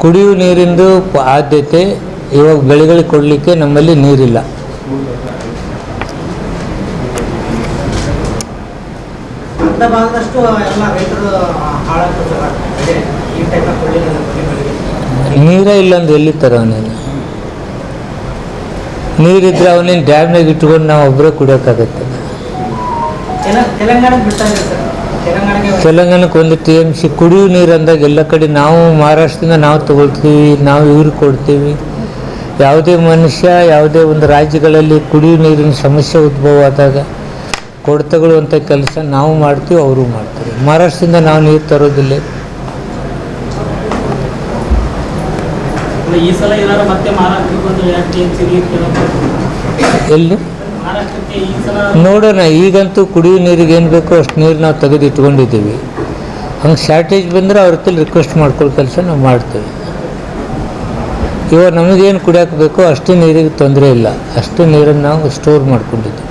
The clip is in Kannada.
ಕುಡಿಯುವ ನೀರಿಂದು ಆದ್ಯತೆ ಇವಾಗ ಬೆಳೆಗಳಿಗೆ ಕೊಡಲಿಕ್ಕೆ ನಮ್ಮಲ್ಲಿ ನೀರಿಲ್ಲ. ನೀರೇ ಇಲ್ಲ ಅಂದ್ರೆ ಎಲ್ಲಿ ತರ ಅವನೇನು? ನೀರಿದ್ರೆ ಅವನೇನು ಡ್ಯಾಮ್ನಾಗ ಇಟ್ಕೊಂಡು ನಾವು ಒಬ್ಬರೇ ಕುಡಿಯೋಕ್ಕಾಗತ್ತೆ ತೆಲಂಗಾಣಕ್ಕೆ ಒಂದು ಟಿ ಎಂ ಸಿ ಕುಡಿಯುವ ನೀರು ಅಂದಾಗ ಎಲ್ಲ ಕಡೆ ನಾವು ಮಹಾರಾಷ್ಟ್ರದಿಂದ ನಾವು ತಗೊಳ್ತೀವಿ ನಾವು ಇವ್ರಿಗೆ ಕೊಡ್ತೀವಿ. ಯಾವುದೇ ಮನುಷ್ಯ ಯಾವುದೇ ಒಂದು ರಾಜ್ಯಗಳಲ್ಲಿ ಕುಡಿಯುವ ನೀರಿನ ಸಮಸ್ಯೆ ಉದ್ಭವ ಆದಾಗ ಕೊಡ್ತಗೊಳ್ಳುವಂಥ ಕೆಲಸ ನಾವು ಮಾಡ್ತೀವಿ ಅವರು ಮಾಡ್ತಾರೆ. ಮಹಾರಾಷ್ಟ್ರದಿಂದ ನಾವು ನೀರು ತರೋದಿಲ್ಲ. ಎಲ್ಲಿ? ನೋಡೋಣ, ಈಗಂತೂ ಕುಡಿಯೋ ನೀರಿಗೆ ಏನು ಬೇಕೋ ಅಷ್ಟು ನೀರು ನಾವು ತೆಗೆದು ಇಟ್ಕೊಂಡಿದ್ದೀವಿ ಹಂಗೆ ಶಾರ್ಟೇಜ್ ಬಂದರೆ ಅವ್ರ ಹತ್ರ ರಿಕ್ವೆಸ್ಟ್ ಮಾಡ್ಕೊಳ್ಳೋ ಕೆಲಸ ನಾವು ಮಾಡ್ತೇವೆ. ಇವಾಗ ನಮಗೇನು ಕುಡಿಯೋಕೆ ಬೇಕೋ ಅಷ್ಟು ನೀರಿಗೆ ತೊಂದರೆ ಇಲ್ಲ. ಅಷ್ಟು ನೀರನ್ನು ನಾವು ಸ್ಟೋರ್ ಮಾಡ್ಕೊಂಡಿದ್ದೀವಿ.